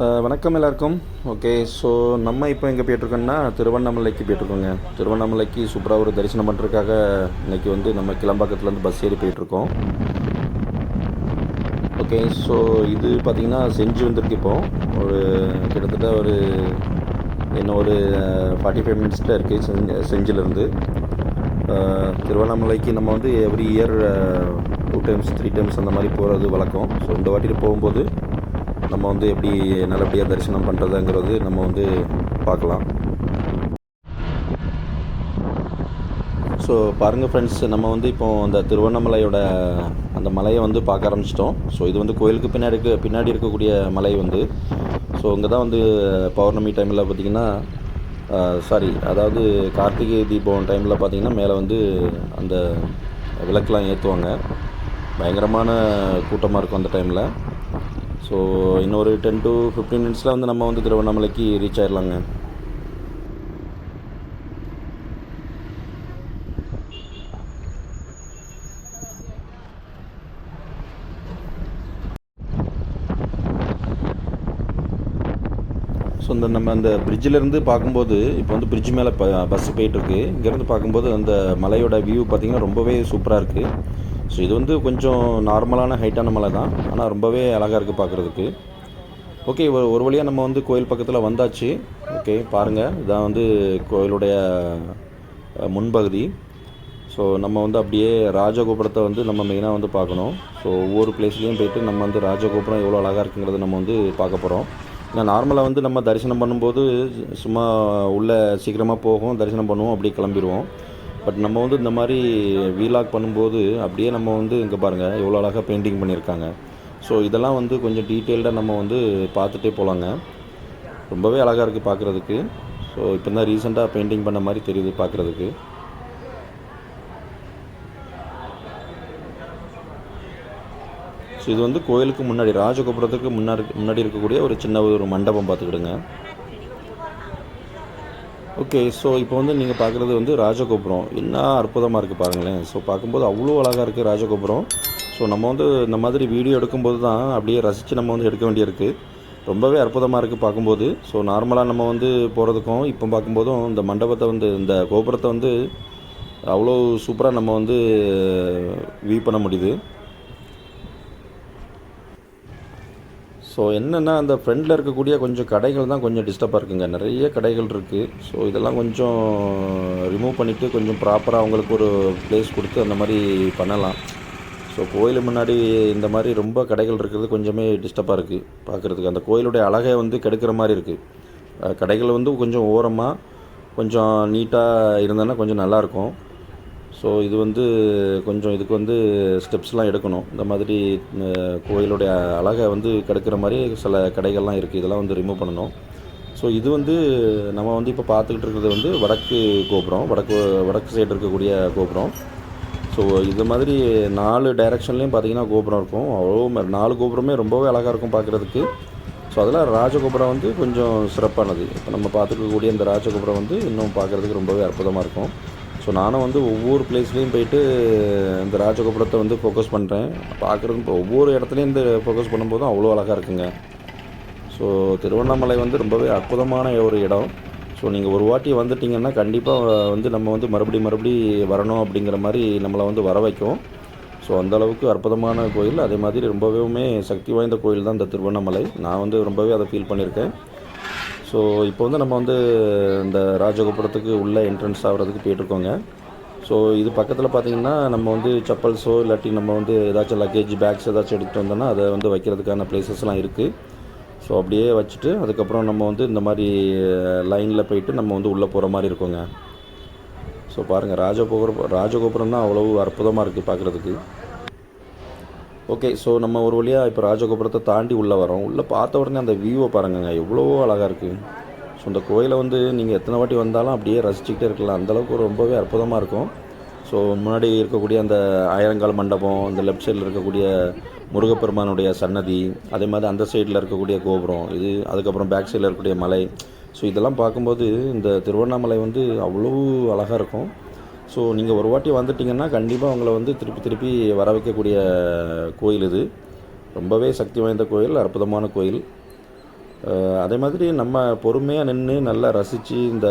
வணக்கம் எல்லாருக்கும். Okay so நம்ம இப்போ எங்கே போயிட்டுருக்கோம்னா திருவண்ணாமலைக்கு போயிட்டுருக்கோங்க. திருவண்ணாமலைக்கு சூப்பராக ஒரு தரிசனம் பண்ணுறதுக்காக இன்னைக்கு வந்து நம்ம கிளம்பாக்கத்துலேருந்து பஸ் ஏறி போயிட்டுருக்கோம். ஓகே ஸோ இது பார்த்திங்கன்னா செஞ்சு வந்திருக்கு இப்போது ஒரு கிட்டத்தட்ட ஒரு இன்னும் ஒரு ஃபார்ட்டி ஃபைவ் மினிட்ஸில் இருக்குது செஞ்சு செஞ்சிலேருந்து. திருவண்ணாமலைக்கு நம்ம வந்து every year two times three times அந்த மாதிரி போகிறது வழக்கம். ஸோ இந்த வாட்டியில் போகும்போது நம்ம வந்து எப்படி நல்லபடியாக தரிசனம் பண்ணுறதுங்கிறது நம்ம வந்து பார்க்கலாம். ஸோ பாருங்கள் ஃப்ரெண்ட்ஸ் நம்ம வந்து இப்போ அந்த திருவண்ணாமலையோட அந்த மலையை வந்து பார்க்க ஆரம்பிச்சிட்டோம். ஸோ இது வந்து கோயிலுக்கு பின்னாடி இருக்க பின்னாடி இருக்கக்கூடிய மலை வந்து. ஸோ இங்கே தான் வந்து பௌர்ணமி டைமில் பார்த்திங்கன்னா சாரி அதாவது கார்த்திகை தீபம் டைமில் பார்த்திங்கன்னா மேலே வந்து அந்த விளக்கெலாம் ஏற்றுவாங்க பயங்கரமான கூட்டமாக இருக்கும் அந்த டைமில் ஸோ இன்னொரு டென் டு ஃபிஃப்டீன் மினிட்ஸில் வந்து நம்ம வந்து திருவண்ணாமலைக்கு ரீச் ஆயிடலாங்க ஸோ இந்த நம்ம அந்த பிரிட்ஜிலேருந்து பார்க்கும்போது இப்போ வந்து பிரிட்ஜ் மேலே ப பஸ் போயிட்டுருக்கு இங்கேருந்து பார்க்கும்போது அந்த மலையோட வியூ பார்த்திங்கன்னா ரொம்பவே சூப்பராக இருக்குது ஸோ இது வந்து கொஞ்சம் நார்மலான ஹைட்டான மலை தான். ஆனால் ரொம்பவே அழகாக இருக்குது பார்க்குறதுக்கு ஓகே ஒரு ஒரு வழியாக நம்ம வந்து கோயில் பக்கத்தில் வந்தாச்சு. ஓகே பாருங்கள் இதான் வந்து கோயிலுடைய முன்பகுதி. ஸோ நம்ம வந்து அப்படியே ராஜகோபுரத்தை வந்து நம்ம மெயினாக வந்து பார்க்கணும். ஸோ ஒவ்வொரு பிளேஸ்லேயும் போயிட்டு நம்ம வந்து ராஜகோபுரம் எவ்வளோ அழகாக இருக்குங்கிறத நம்ம வந்து பார்க்க போகிறோம் ஏன்னா நார்மலாக வந்து நம்ம தரிசனம் பண்ணும்போது சும்மா உள்ளே சீக்கிரமாக போகும் தரிசனம் பண்ணுவோம் அப்படியே கிளம்பிடுவோம். பட் நம்ம வந்து இந்த மாதிரி வீலாக் பண்ணும்போது அப்படியே நம்ம வந்து இங்கே பாருங்கள் எவ்வளோ அழகாக பெயிண்டிங் பண்ணியிருக்காங்க. ஸோ இதெல்லாம் வந்து கொஞ்சம் டீட்டெயில்டாக நம்ம வந்து பார்த்துட்டே போகலாங்க ரொம்பவே அழகாக இருக்குது பார்க்குறதுக்கு. ஸோ இப்போ தான் ரீசெண்டாக பெயிண்டிங் பண்ண மாதிரி தெரியுது பார்க்குறதுக்கு. ஸோ இது வந்து கோயிலுக்கு முன்னாடி ராஜகோபுரத்துக்கு முன்னாடி முன்னாடி இருக்கக்கூடிய ஒரு சின்ன ஒரு மண்டபம் பார்த்துக்கிடுங்க. ஓகே ஸோ இப்போ வந்து நீங்கள் பார்க்குறது வந்து ராஜகோபுரம். என்ன அற்புதமாக இருக்குது பாருங்களேன். ஸோ பார்க்கும்போது அவ்வளோ அழகாக இருக்குது ராஜகோபுரம். ஸோ நம்ம வந்து இந்த மாதிரி வீடியோ எடுக்கும்போது தான் அப்படியே ரசித்து நம்ம வந்து எடுக்க வேண்டியிருக்கு. ரொம்பவே அற்புதமாக இருக்குது பார்க்கும்போது ஸோ நார்மலாக நம்ம வந்து போகிறதுக்கும் இப்போ பார்க்கும்போதும் இந்த மண்டபத்தை வந்து இந்த கோபுரத்தை வந்து அவ்வளோ சூப்பராக நம்ம வந்து வியூ பண்ண முடியுது. ஸோ என்னென்னா அந்த ஃப்ரெண்டில் இருக்கக்கூடிய கொஞ்சம் கடைகள் தான் கொஞ்சம் டிஸ்டர்பாக இருக்குங்க. நிறைய கடைகள் இருக்குது ஸோ இதெல்லாம் கொஞ்சம் ரிமூவ் பண்ணிவிட்டு கொஞ்சம் ப்ராப்பராக அவங்களுக்கு ஒரு ப்ளேஸ் கொடுத்து அந்த மாதிரி பண்ணலாம். ஸோ கோயில் முன்னாடி இந்த மாதிரி ரொம்ப கடைகள் இருக்கிறது கொஞ்சமே டிஸ்டர்பாக இருக்குது பார்க்குறதுக்கு அந்த கோயிலுடைய அழகை வந்து கெடுக்கிற மாதிரி இருக்குது கடைகள் வந்து கொஞ்சம் ஓரமாக கொஞ்சம் நீட்டாக இருந்ததுன்னா கொஞ்சம் நல்லாயிருக்கும் ஸோ இது வந்து கொஞ்சம் இதுக்கு வந்து ஸ்டெப்ஸ்லாம் எடுக்கணும். இந்த மாதிரி கோயிலுடைய அழகை வந்து கெடுக்கிற மாதிரி சில கடைகள்லாம் இருக்குது இதெல்லாம் வந்து ரிமூவ் பண்ணணும். ஸோ இது வந்து நம்ம வந்து இப்போ பார்த்துக்கிட்டு இருக்கிறது வந்து வடக்கு கோபுரம். வடக்கு வடக்கு சைடு இருக்கக்கூடிய கோபுரம். ஸோ இது மாதிரி நாலு டைரக்ஷன்லேயும் பார்த்தீங்கன்னா கோபுரம் இருக்கும். அவ்வளோ ம- நாலு கோபுரமே ரொம்பவே அழகாக இருக்கும் பார்க்குறதுக்கு ஸோ அதில் ராஜகோபுரம் வந்து கொஞ்சம் சிறப்பானது. இப்போ நம்ம பார்த்துக்கக்கூடிய இந்த ராஜகோபுரம் வந்து இன்னும் பார்க்குறதுக்கு ரொம்பவே அற்புதமாக இருக்கும். ஸோ நானும் வந்து ஒவ்வொரு பிளேஸ்லேயும் போயிட்டு இந்த ராஜகோபுரத்தை வந்து ஃபோக்கஸ் பண்ணுறேன் பார்க்குறது இப்போ ஒவ்வொரு இடத்துலையும் இந்த ஃபோக்கஸ் பண்ணும்போதும் அவ்வளோ அழகாக இருக்குங்க. ஸோ திருவண்ணாமலை வந்து ரொம்பவே அற்புதமான ஒரு இடம். ஸோ நீங்கள் ஒரு வாட்டி வந்துட்டிங்கன்னா கண்டிப்பாக வந்து நம்ம வந்து மறுபடி மறுபடி வரணும் அப்படிங்கிற மாதிரி நம்மளை வந்து வர வைக்கும். ஸோ அந்தளவுக்கு அற்புதமான கோயில். அதே மாதிரி ரொம்பவே சக்தி வாய்ந்த கோயில் தான் இந்த திருவண்ணாமலை. நான் வந்து ரொம்பவே அதை ஃபீல் பண்ணியிருக்கேன். ஸோ இப்போ வந்து நம்ம வந்து இந்த ராஜகோபுரத்துக்கு உள்ளே என்ட்ரன்ஸ் ஆகிறதுக்கு போயிட்டுருக்கோங்க. ஸோ இது பக்கத்தில் பார்த்தீங்கன்னா நம்ம வந்து செப்பல்ஸோ இல்லாட்டி நம்ம வந்து ஏதாச்சும் லக்கேஜ் பேக்ஸ் ஏதாச்சும் எடுத்துகிட்டு வந்தோம்னா அதை வந்து வைக்கிறதுக்கான பிளேசஸ்லாம் இருக்குது ஸோ அப்படியே வச்சுட்டு அதுக்கப்புறம் நம்ம வந்து இந்த மாதிரி லைனில் போயிட்டு நம்ம வந்து உள்ளே போகிற மாதிரி இருக்கோங்க. ஸோ பாருங்கள் ராஜகோபுரம் ராஜகோபுரம் தான் அவ்வளவு அற்புதமாக இருக்குது பார்க்குறதுக்கு ஓகே ஸோ நம்ம ஒரு வழியாக இப்போ ராஜகோபுரத்தை தாண்டி உள்ளே வரோம். உள்ளே பார்த்த உடனே அந்த வியூவை பாருங்கங்க எவ்வளோ அழகாக இருக்குது ஸோ இந்த கோயிலை வந்து நீங்கள் எத்தனை வாட்டி வந்தாலும் அப்படியே ரசிச்சுக்கிட்டே இருக்கலாம். அந்தளவுக்கு ரொம்பவே அற்புதமாக இருக்கும். ஸோ முன்னாடி இருக்கக்கூடிய அந்த ஆயிரங்கால் மண்டபம் இந்த லெஃப்ட் சைடில் இருக்கக்கூடிய முருகப்பெருமானுடைய சன்னதி அதே மாதிரி அந்த சைடில் இருக்கக்கூடிய கோபுரம் இது அதுக்கப்புறம் பேக் சைடில் இருக்கக்கூடிய மலை. ஸோ இதெல்லாம் பார்க்கும்போது இந்த திருவண்ணாமலை வந்து அவ்வளோ அழகாக இருக்கும். ஸோ நீங்கள் ஒரு வாட்டி வந்துட்டிங்கன்னா கண்டிப்பாக உங்களை வந்து திருப்பி திருப்பி வர வைக்கக்கூடிய கோயில் இது. ரொம்பவே சக்தி வாய்ந்த கோயில் அற்புதமான கோயில். அதே மாதிரி நம்ம பொறுமையாக நின்று நல்லா ரசித்து இந்த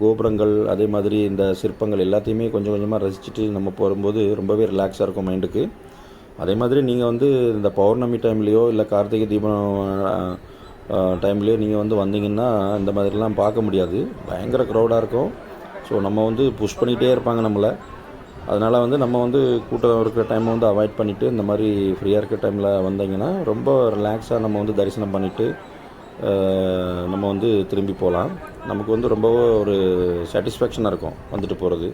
கோபுரங்கள் அதே மாதிரி இந்த சிற்பங்கள் எல்லாத்தையுமே கொஞ்சம் கொஞ்சமாக ரசிச்சுட்டு நம்ம போகும்போது ரொம்பவே ரிலாக்ஸாக இருக்கும் மைண்டுக்கு அதே மாதிரி நீங்கள் வந்து இந்த பௌர்ணமி டைம்லேயோ இல்லை கார்த்திகை தீபம் டைம்லேயோ நீங்கள் வந்து வந்தீங்கன்னா இந்த மாதிரிலாம் பார்க்க முடியாது. பயங்கர க்ரௌடாக இருக்கும். ஸோ நம்ம வந்து புஷ் பண்ணிகிட்டே இருப்பாங்க நம்மளை. அதனால் வந்து நம்ம வந்து கூட்டம் இருக்கிற டைமை வந்து அவாய்ட் பண்ணிவிட்டு இந்த மாதிரி ஃப்ரீயாக இருக்கிற டைமில் வந்தீங்கன்னா ரொம்ப ரிலாக்ஸாக நம்ம வந்து தரிசனம் பண்ணிவிட்டு நம்ம வந்து திரும்பி போகலாம். நமக்கு வந்து ரொம்ப ஒரு சாட்டிஸ்ஃபேக்ஷனாக இருக்கும் வந்துட்டு போகிறது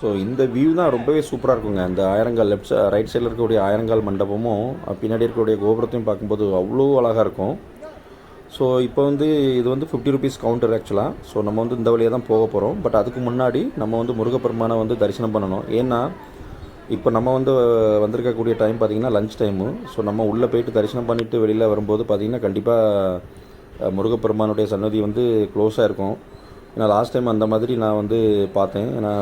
ஸோ இந்த வியூ தான் ரொம்பவே சூப்பராக இருக்குங்க. இந்த ஆயிரங்கால் லெஃப்ட் ரைட் சைடில் இருக்கக்கூடிய ஆயிரங்கால் மண்டபமும் பின்னாடி இருக்கக்கூடிய கோபுரத்தையும் பார்க்கும்போது அவ்வளோ அழகாக இருக்கும். ஸோ இப்போ வந்து இது வந்து ஃபிஃப்டி ருபீஸ் கவுண்டர் ஆக்சுவலாக ஸோ நம்ம வந்து இந்த வழியாக தான் போக போகிறோம் பட் அதுக்கு முன்னாடி நம்ம வந்து முருகப்பெருமானை வந்து தரிசனம் பண்ணணும். ஏன்னா இப்போ நம்ம வந்து வந்திருக்கக்கூடிய டைம் பார்த்திங்கன்னா லஞ்ச் டைமு ஸோ நம்ம உள்ளே போயிட்டு தரிசனம் பண்ணிவிட்டு வெளியில் வரும்போது பார்த்திங்கன்னா கண்டிப்பாக முருகப்பெருமானுடைய சன்னதி வந்து க்ளோஸாக இருக்கும். ஏன்னா லாஸ்ட் டைம் அந்த மாதிரி நான் வந்து பார்த்தேன். ஏன்னா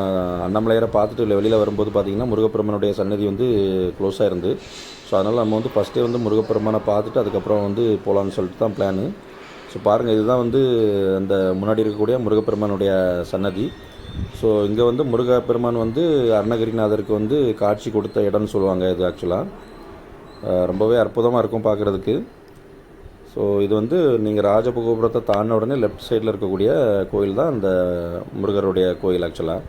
அண்ணாமலையரை பார்த்துட்டு வெளியில் வரும்போது பார்த்திங்கன்னா முருகப்பெருமனுடைய சன்னதி வந்து க்ளோஸாக இருந்து. ஸோ அதனால் நம்ம வந்து ஃபஸ்ட்டே வந்து முருகப்பெருமானை பார்த்துட்டு அதுக்கப்புறம் வந்து போகலான்னு சொல்லிட்டு தான் பிளானு ஸோ பாருங்கள் இதுதான் வந்து அந்த முன்னாடி இருக்கக்கூடிய முருகப்பெருமானுடைய சன்னதி ஸோ இங்கே வந்து முருகப்பெருமான் வந்து அருணகிரிநாதருக்கு வந்து காட்சி கொடுத்த இடம்னு சொல்லுவாங்க இது ஆக்சுவலாக ரொம்பவே அற்புதமாக இருக்கும் பார்க்குறதுக்கு. ஸோ இது வந்து நீங்கள் ராஜகோபுரத்தை தாண்டின உடனே லெஃப்ட் சைடில் இருக்கக்கூடிய கோயில் தான் அந்த முருகருடைய கோயில் ஆக்சுவலாக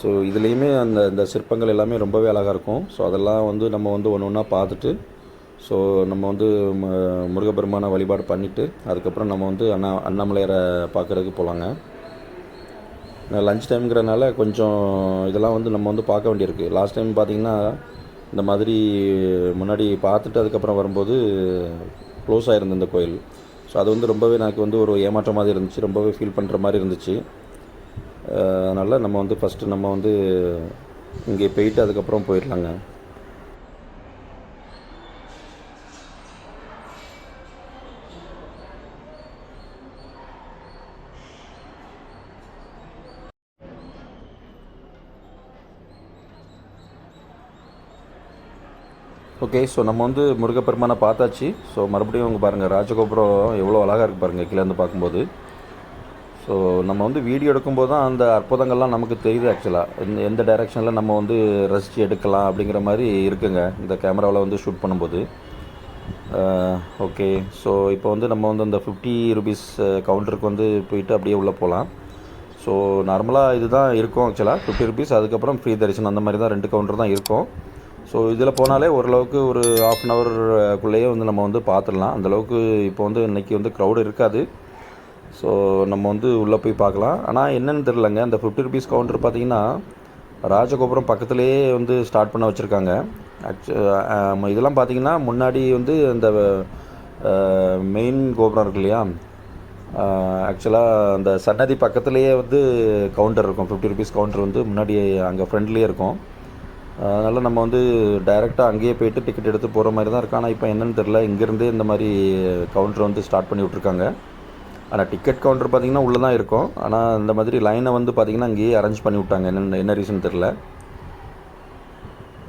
ஸோ இதுலேயுமே அந்த இந்த சிற்பங்கள் எல்லாமே ரொம்பவே அழகாக இருக்கும். ஸோ அதெல்லாம் வந்து நம்ம வந்து ஒன்று ஒன்றா பார்த்துட்டு ஸோ நம்ம வந்து முருகப்பெருமானை வழிபாடு பண்ணிவிட்டு அதுக்கப்புறம் நம்ம வந்து அண்ணா அண்ணாமலையரை பார்க்குறதுக்கு போகலாங்க லஞ்ச் டைம்ங்கிறனால கொஞ்சம் இதெல்லாம் வந்து நம்ம வந்து பார்க்க வேண்டியிருக்கு. லாஸ்ட் டைம் பார்த்திங்கன்னா இந்த மாதிரி முன்னாடி பார்த்துட்டு அதுக்கப்புறம் வரும்போது க்ளோஸ் ஆகிருந்த இந்த கோயில். ஸோ அது வந்து ரொம்பவே எனக்கு வந்து ஒரு ஏமாற்றம் மாதிரி இருந்துச்சு. ரொம்பவே ஃபீல் பண்ணுற மாதிரி இருந்துச்சு. அதனால் நம்ம வந்து ஃபஸ்ட்டு நம்ம வந்து இங்கே போயிட்டு அதுக்கப்புறம் போயிடலாங்க. ஓகே ஸோ நம்ம வந்து முருகப்பெருமானை பார்த்தாச்சு. ஸோ மறுபடியும் அவங்க பாருங்கள் ராஜகோபுரம் எவ்வளோ அழகாக இருக்குது பாருங்கள் கீழேருந்து பார்க்கும்போது. ஸோ நம்ம வந்து வீடியோ எடுக்கும்போது தான் அந்த அற்புதங்கள்லாம் நமக்கு தெரியுது ஆக்சுவலாக எந்த எந்த டைரெக்ஷனில் நம்ம வந்து ரசித்து எடுக்கலாம் அப்படிங்கிற மாதிரி இருக்குங்க இந்த கேமராவில் வந்து ஷூட் பண்ணும்போது. Uh, ஓகே ஸோ இப்போ வந்து நம்ம வந்து அந்த ஃபிஃப்டி ருபீஸ் கவுண்டருக்கு வந்து போயிட்டு அப்படியே உள்ளே போகலாம். ஸோ நார்மலாக இதுதான் இருக்கும் ஆக்சுவலாக ஃபிஃப்டி ருபீஸ் அதுக்கப்புறம் ஃப்ரீ தரிசனம் அந்த மாதிரி தான் ரெண்டு கவுண்டர் தான் இருக்கும். ஸோ இதில் போனாலே ஓரளவுக்கு ஒரு ஆஃப் அன் ஹவர்க்குள்ளேயே வந்து நம்ம வந்து பார்த்துடலாம் அந்தளவுக்கு இப்போ வந்து இன்றைக்கி வந்து க்ரௌடு இருக்காது. ஸோ நம்ம வந்து உள்ளே போய் பார்க்கலாம் ஆனால் என்னென்னு தெரிலங்க அந்த ஃபிஃப்டி ருபீஸ் கவுண்டர் பார்த்தீங்கன்னா ராஜகோபுரம் பக்கத்துலேயே வந்து ஸ்டார்ட் பண்ண வச்சுருக்காங்க. ஆக்சு இதெல்லாம் பார்த்தீங்கன்னா முன்னாடி வந்து அந்த மெயின் கோபுரம் இருக்கு இல்லையா? ஆக்சுவலாக அந்த சன்னதி பக்கத்துலேயே வந்து கவுண்டர் இருக்கும். ஃபிஃப்டி ருபீஸ் கவுண்டர் வந்து முன்னாடி அங்கே ஃப்ரெண்ட்லேயே இருக்கும். அதனால் நம்ம வந்து டைரெக்டாக அங்கேயே போயிட்டு டிக்கெட் எடுத்து போகிற மாதிரி தான் இருக்கு. ஆனால் இப்போ என்னென்னு தெரில இங்கேருந்தே இந்த மாதிரி கவுண்டர் வந்து ஸ்டார்ட் பண்ணி விட்ருக்காங்க ஆனால் டிக்கெட் கவுண்டர் பார்த்தீங்கன்னா உள்ளே தான் இருக்கும். ஆனால் இந்த மாதிரி லைனை வந்து பார்த்தீங்கன்னா அங்கேயே அரேஞ்ச் பண்ணி விட்டாங்க. என்ன என்ன ரீசன் தெரில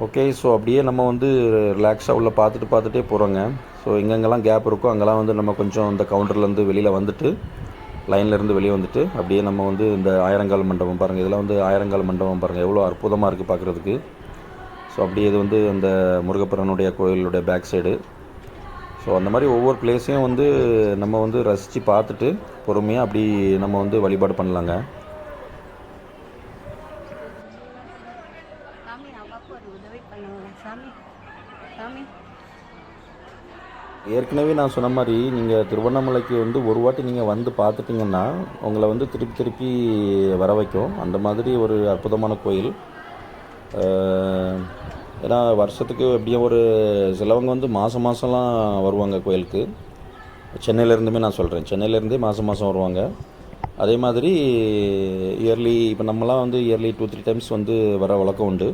ஓகே ஸோ அப்படியே நம்ம வந்து ரிலாக்ஸாக உள்ளே பார்த்துட்டு பார்த்துட்டே போகிறோங்க ஸோ எங்கெங்கெல்லாம் கேப் இருக்கோ அங்கெல்லாம் வந்து நம்ம கொஞ்சம் இந்த கவுண்டர்லேருந்து வெளியில் வந்துட்டு லைன்லேருந்து வெளியே வந்துட்டு அப்படியே நம்ம வந்து இந்த ஆயிரங்கால் மண்டபம் பாருங்கள் இதெல்லாம் வந்து ஆயிரங்கால் மண்டபம் பாருங்கள் எவ்வளோ அற்புதமாக இருக்குது பார்க்குறதுக்கு ஸோ அப்படியே இது வந்து அந்த முருகப்பெருனுடைய கோயிலுடைய பேக் சைடு ஸோ அந்த மாதிரி ஒவ்வொரு பிளேஸையும் வந்து நம்ம வந்து ரசித்து பார்த்துட்டு பொறுமையாக அப்படி நம்ம வந்து வழிபாடு பண்ணலாங்க. ஏற்கனவே நான் சொன்ன மாதிரி நீங்கள் திருவண்ணாமலைக்கு வந்து ஒரு வாட்டி நீங்கள் வந்து பார்த்துட்டிங்கன்னா உங்களை வந்து திருப்பி திருப்பி வர வைக்கும். அந்த மாதிரி ஒரு அற்புதமான கோயில். ஏன்னா வருஷத்துக்கு எப்படியும் ஒரு சிலவங்க வந்து மாதம் மாதம்லாம் வருவாங்க கோயிலுக்கு. சென்னையிலேருந்துமே நான் சொல்கிறேன் சென்னையிலேருந்தே மாதம் மாதம் வருவாங்க. அதே மாதிரி இயர்லி இப்போ நம்மலாம் வந்து இயர்லி டூ த்ரீ டைம்ஸ் வந்து வர வழக்கம் உண்டு.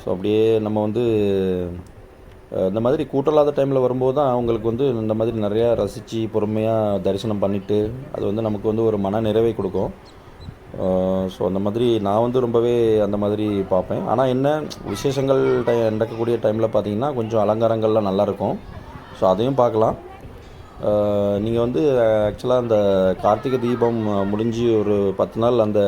ஸோ அப்படியே நம்ம வந்து இந்த மாதிரி கூட்டம் இல்லாத டைமில் வரும்போது தான் அவங்களுக்கு வந்து இந்த மாதிரி நிறையா ரசித்து பொறுமையாக தரிசனம் பண்ணிவிட்டு அது வந்து நமக்கு வந்து ஒரு மன நிறைவை கொடுக்கும். ஸோ அந்த மாதிரி நான் வந்து ரொம்பவே அந்த மாதிரி பார்ப்பேன். ஆனால் என்ன விசேஷங்கள் டை நடக்கக்கூடிய டைமில் பார்த்தீங்கன்னா கொஞ்சம் அலங்காரங்கள்லாம் நல்லாயிருக்கும். ஸோ அதையும் பார்க்கலாம். நீங்கள் வந்து ஆக்சுவலாக அந்த கார்த்திகை தீபம் முடிஞ்சு ஒரு பத்து நாள் அந்த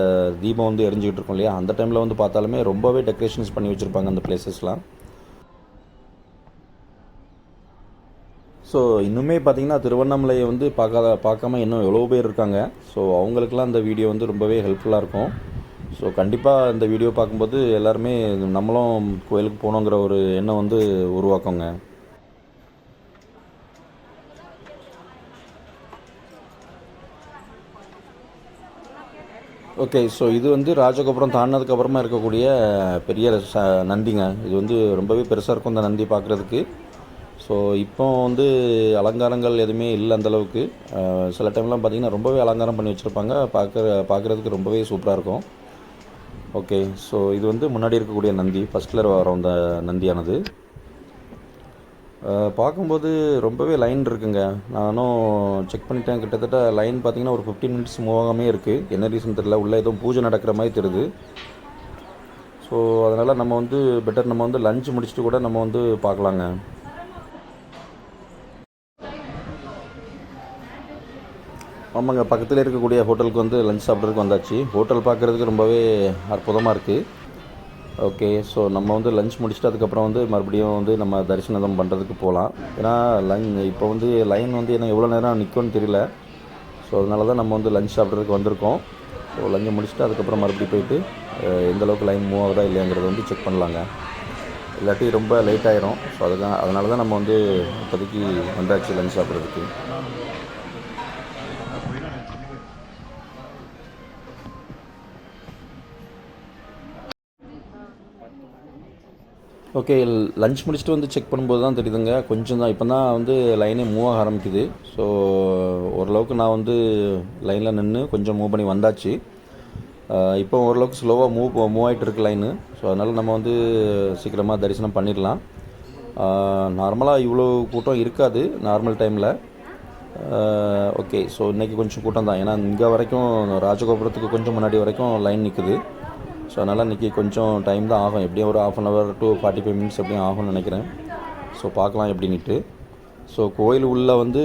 தீபம் வந்து எரிஞ்சிக்கிட்டு இருக்கும் இல்லையா? அந்த டைமில் வந்து பார்த்தாலுமே ரொம்பவே டெக்கரேஷன்ஸ் பண்ணி வச்சுருப்பாங்க அந்த பிளேசஸ்லாம் ஸோ இன்னுமே பார்த்தீங்கன்னா திருவண்ணாமலையை வந்து பார்க்காத பார்க்காம இன்னும் எவ்வளோ பேர் இருக்காங்க. ஸோ அவங்களுக்குலாம் இந்த வீடியோ வந்து ரொம்பவே ஹெல்ப்ஃபுல்லாக இருக்கும். ஸோ கண்டிப்பாக இந்த வீடியோ பார்க்கும்போது எல்லாருமே நம்மளும் கோயிலுக்கு போகணுங்கிற ஒரு எண்ணம் வந்து உருவாக்குங்க. ஓகே ஸோ இது வந்து ராஜகோபுரம் தாண்டினதுக்கப்புறமா இருக்கக்கூடிய பெரிய ச நந்திங்க. இது வந்து ரொம்பவே பெருசாக இருக்கும் இந்த நந்தி பார்க்குறதுக்கு. ஸோ இப்போ வந்து அலங்காரங்கள் எதுவுமே இல்லை அந்தளவுக்கு சில டைம்லாம் பார்த்திங்கன்னா ரொம்பவே அலங்காரம் பண்ணி வச்சுருப்பாங்க. பார்க்குற பார்க்குறதுக்கு ரொம்பவே சூப்பராக இருக்கும். ஓகே ஸோ இது வந்து முன்னாடி இருக்கக்கூடிய நந்தி. ஃபஸ்ட்டில் வர அந்த நந்தியானது. பார்க்கும்போது ரொம்பவே லைன் இருக்குங்க. நானும் செக் பண்ணிட்டேன். கிட்டத்தட்ட லைன் பார்த்தீங்கன்னா ஒரு ஃபிஃப்டீன் மினிட்ஸ் மூவ் ஆகாமே இருக்குது என்ன ரீசன் தெரில உள்ளே எதுவும் பூஜை நடக்கிற மாதிரி தெரியுது. ஸோ அதனால் நம்ம வந்து பெட்டர் நம்ம வந்து லஞ்ச் முடிச்சுட்டு கூட நம்ம வந்து பார்க்கலாங்க. ஆமாங்க பக்கத்தில் இருக்கக்கூடிய ஹோட்டலுக்கு வந்து லஞ்ச் சாப்பிட்றதுக்கு வந்தாச்சு. ஹோட்டல் பார்க்குறதுக்கு ரொம்பவே அற்புதமாக இருக்குது ஓகே ஸோ நம்ம வந்து லஞ்ச் முடிச்சுட்டு அதுக்கப்புறம் வந்து மறுபடியும் வந்து நம்ம தரிசனம் பண்ணுறதுக்கு போகலாம் ஏன்னா லஞ்ச் இப்போ வந்து லைன் வந்து என்ன எவ்வளோ நேரம் நிற்கும்னு தெரியல. ஸோ அதனால தான் நம்ம வந்து லஞ்ச் சாப்பிட்றதுக்கு வந்திருக்கோம். ஸோ லஞ்சை முடிச்சுட்டு அதுக்கப்புறம் மறுபடியும் போயிட்டு எந்த அளவுக்கு லைன் மூவ் ஆகுதா இல்லையாங்கிறத வந்து செக் பண்ணலாங்க. இல்லாட்டி ரொம்ப லேட் ஆயிரும். ஸோ அதுதான் அதனால தான் நம்ம வந்து இப்போதைக்கு வந்தாச்சு லஞ்ச் சாப்பிட்றதுக்கு. ஓகே லஞ்ச் முடிச்சுட்டு வந்து செக் பண்ணும்போது தான் தெரியுதுங்க. கொஞ்சம் தான். இப்போ தான் வந்து லைனே மூவ் ஆக ஆரம்பிக்குது. ஸோ ஓரளவுக்கு நான் வந்து லைனில் நின்று கொஞ்சம் மூவ் பண்ணி வந்தாச்சு. இப்போ ஓரளவுக்கு ஸ்லோவாக மூவ் மூவ் ஆகிட்டு இருக்கு லைனு ஸோ அதனால் நம்ம வந்து சீக்கிரமாக தரிசனம் பண்ணிடலாம். நார்மலாக இவ்வளோ கூட்டம் இருக்காது. நார்மல் டைமில் ஓகே ஸோ இன்றைக்கி கொஞ்சம் கூட்டம் தான். ஏன்னா இங்கே வரைக்கும் ராஜகோபுரத்துக்கு கொஞ்சம் முன்னாடி வரைக்கும் லைன் நிற்குது ஸோ அதனால் இன்றைக்கி கொஞ்சம் டைம் தான் ஆகும். எப்படியும் ஒரு half an hour to forty five minutes எப்படியும் ஆகும்னு நினைக்கிறேன். ஸோ பார்க்கலாம் எப்படின்ட்டு ஸோ கோயில் உள்ளே வந்து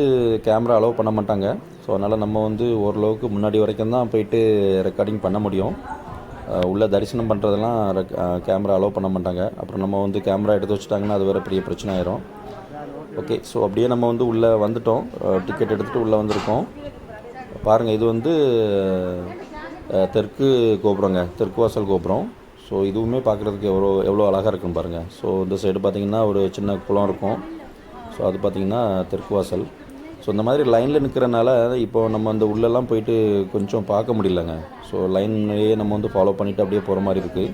கேமரா அலோவ் பண்ண மாட்டாங்க. ஸோ அதனால் நம்ம வந்து ஓரளவுக்கு முன்னாடி வரைக்கும் தான் போயிட்டு ரெக்கார்டிங் பண்ண முடியும். உள்ளே தரிசனம் பண்ணுறதெல்லாம் கேமரா அலோவ் பண்ண மாட்டாங்க. அப்புறம் நம்ம வந்து கேமரா எடுத்து வச்சுட்டாங்கன்னா அது வேறு பெரிய பிரச்சனை ஆயிரும். ஓகே ஸோ அப்படியே நம்ம வந்து உள்ளே வந்துட்டோம். டிக்கெட் எடுத்துகிட்டு உள்ளே வந்திருக்கோம். பாருங்கள் இது வந்து தெற்கு கோபுரங்க தெற்கு வாசல் கோபுரம். ஸோ இதுவுமே பார்க்குறதுக்கு எவ்வளோ எவ்வளோ அழகாக இருக்குன்னு பாருங்கள் ஸோ இந்த சைடு பார்த்திங்கன்னா ஒரு சின்ன குளம் இருக்கும். ஸோ அது பார்த்தீங்கன்னா தெற்கு வாசல். ஸோ இந்த மாதிரி லைனில் நிற்கிறனால இப்போ நம்ம அந்த உள்ளெல்லாம் போயிட்டு கொஞ்சம் பார்க்க முடியலங்க. ஸோ லைன்லேயே நம்ம வந்து ஃபாலோ பண்ணிவிட்டு அப்படியே போகிற மாதிரி இருக்குது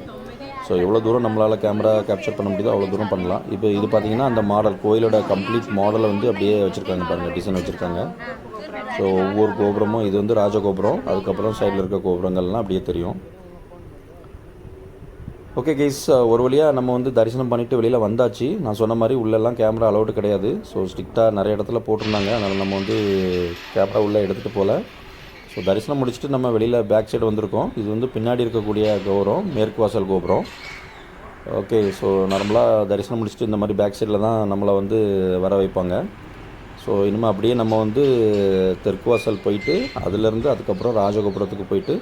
ஸோ எவ்வளோ தூரம் நம்மளால் கேமரா கேப்சர் பண்ண முடியுதோ அவ்வளோ தூரம் பண்ணலாம். இப்போ இது பார்த்தீங்கன்னா அந்த மாடல் கோயிலோட கம்ப்ளீட் மாடலை வந்து அப்படியே வச்சுருக்காங்க பாருங்கள் டிசைன் வச்சுருக்காங்க. ஸோ ஒவ்வொரு கோபுரமும் இது வந்து ராஜகோபுரம். அதுக்கப்புறம் சைடில் இருக்க கோபுரங்கள்லாம் அப்படியே தெரியும். ஓகே கேஸ் ஒரு வழியாக நம்ம வந்து தரிசனம் பண்ணிவிட்டு வெளியில் வந்தாச்சு. நான் சொன்ன மாதிரி உள்ளெல்லாம் கேமரா அலௌடு கிடையாது. ஸோ ஸ்ட்ரிக்டாக நிறைய இடத்துல போட்டிருந்தாங்க. அதனால் நம்ம வந்து கேமரா உள்ளே எடுத்துகிட்டு போகல ஸோ தரிசனம் முடிச்சுட்டு நம்ம வெளியில் பேக் சைடு வந்திருக்கோம். இது வந்து பின்னாடி இருக்கக்கூடிய கோபுரம் மேற்கு வாசல் கோபுரம். ஓகே ஸோ நார்மலாக தரிசனம் முடிச்சுட்டு இந்த மாதிரி பேக் சைடில் தான் நம்மளை வந்து வர வைப்பாங்க. ஸோ இனிமேல் அப்படியே நம்ம வந்து தெற்கு வாசல் போயிட்டு அதுலேருந்து அதுக்கப்புறம் ராஜகோபுரத்துக்கு போயிட்டு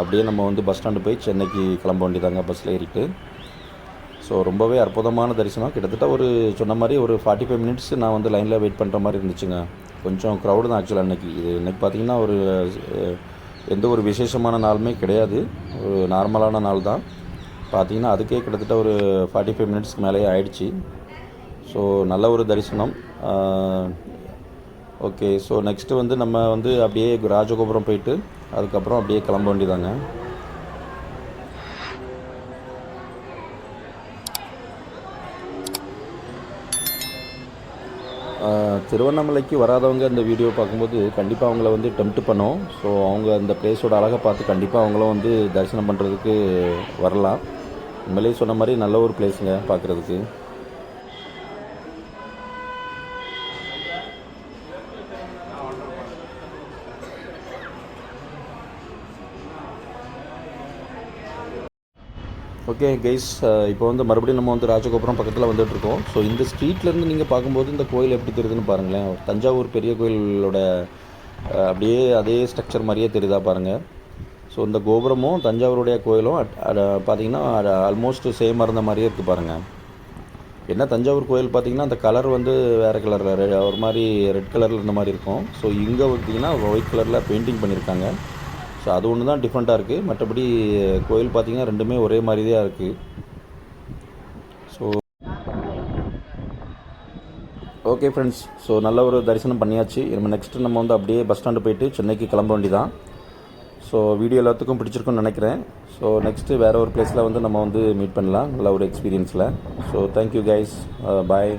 அப்படியே நம்ம வந்து பஸ் ஸ்டாண்டு போய் சென்னைக்கு கிளம்ப வேண்டியதாங்க பஸ்ஸில் ஏறிட்டு. ஸோ ரொம்பவே அற்புதமான தரிசனம். கிட்டத்தட்ட ஒரு சொன்ன மாதிரி ஒரு ஃபார்ட்டி ஃபைவ் மினிட்ஸ் நான் வந்து லைனில் வெயிட் பண்ணுற மாதிரி இருந்துச்சுங்க. கொஞ்சம் க்ரௌடு தான் ஆக்சுவலாக அன்றைக்கி இது இன்றைக்கி பார்த்தீங்கன்னா ஒரு எந்த ஒரு விசேஷமான நாளுமே கிடையாது. ஒரு நார்மலான நாள் தான். பார்த்தீங்கன்னா அதுக்கே கிட்டத்தட்ட ஒரு ஃபார்ட்டி ஃபைவ் மினிட்ஸ்க்கு மேலேயே ஆயிடுச்சு. ஸோ நல்ல ஒரு தரிசனம். ஓகே ஸோ நெக்ஸ்ட்டு வந்து நம்ம வந்து அப்படியே ராஜகோபுரம் போயிட்டு அதுக்கப்புறம் அப்படியே கிளம்ப வேண்டியதாங்க திருவண்ணாமலைக்கு வராதவங்க இந்த வீடியோ பார்க்கும்போது கண்டிப்பாக அவங்கள வந்து டெம்ப்ட் பண்ணோம். ஸோ அவங்க அந்த பிளேஸோட அழகை பார்த்து கண்டிப்பாக அவங்களும் வந்து தரிசனம் பண்ணுறதுக்கு வரலாம். உண்மையிலேயே சொன்ன மாதிரி நல்ல ஒரு பிளேஸுங்க பார்க்குறதுக்கு. ஓகே கைஸ் uh, இப்போ வந்து மறுபடியும் நம்ம வந்து ராஜகோபுரம் பக்கத்தில் வந்துட்டுருக்கோம். ஸோ இந்த ஸ்ட்ரீட்லேருந்து நீங்கள் பார்க்கும்போது இந்த கோயில் எப்படி தெரியுதுன்னு பாருங்களேன். தஞ்சாவூர் பெரிய கோயிலோட அப்படியே அதே ஸ்ட்ரக்சர் மாதிரியே தெரியுதா பாருங்கள் ஸோ இந்த கோபுரமும் தஞ்சாவூருடைய கோயிலும் பார்த்தீங்கன்னா ஆல்மோஸ்ட் சேமாக இருந்த மாதிரியே இருக்குது பாருங்கள் என்ன தஞ்சாவூர் கோயில் பார்த்தீங்கன்னா அந்த கலர் வந்து வேறு கலரில் ஒரு மாதிரி ரெட் கலரில் இருந்த மாதிரி இருக்கும். ஸோ இங்கே பார்த்தீங்கன்னா ஒயிட் கலரில் பெயிண்டிங் பண்ணியிருக்காங்க ஸோ அது ஒன்று தான் டிஃப்ரெண்ட்டாக இருக்குது மற்றபடி கோயில் பார்த்தீங்கன்னா ரெண்டுமே ஒரே மாதிரி தான் இருக்குது ஸோ ஓகே ஃப்ரெண்ட்ஸ் ஸோ நல்ல ஒரு தரிசனம் பண்ணியாச்சு. நம்ம நெக்ஸ்ட்டு நம்ம வந்து அப்படியே பஸ் ஸ்டாண்டு போயிட்டு சென்னைக்கு கிளம்ப வேண்டியதான் ஸோ வீடியோ எல்லாத்துக்கும் பிடிச்சிருக்குன்னு நினைக்கிறேன். ஸோ நெக்ஸ்ட்டு வேறு ஒரு பிளேஸில் வந்து நம்ம வந்து மீட் பண்ணலாம். நல்ல ஒரு எக்ஸ்பீரியன்ஸில் ஸோ தேங்க்யூ கைஸ் பாய்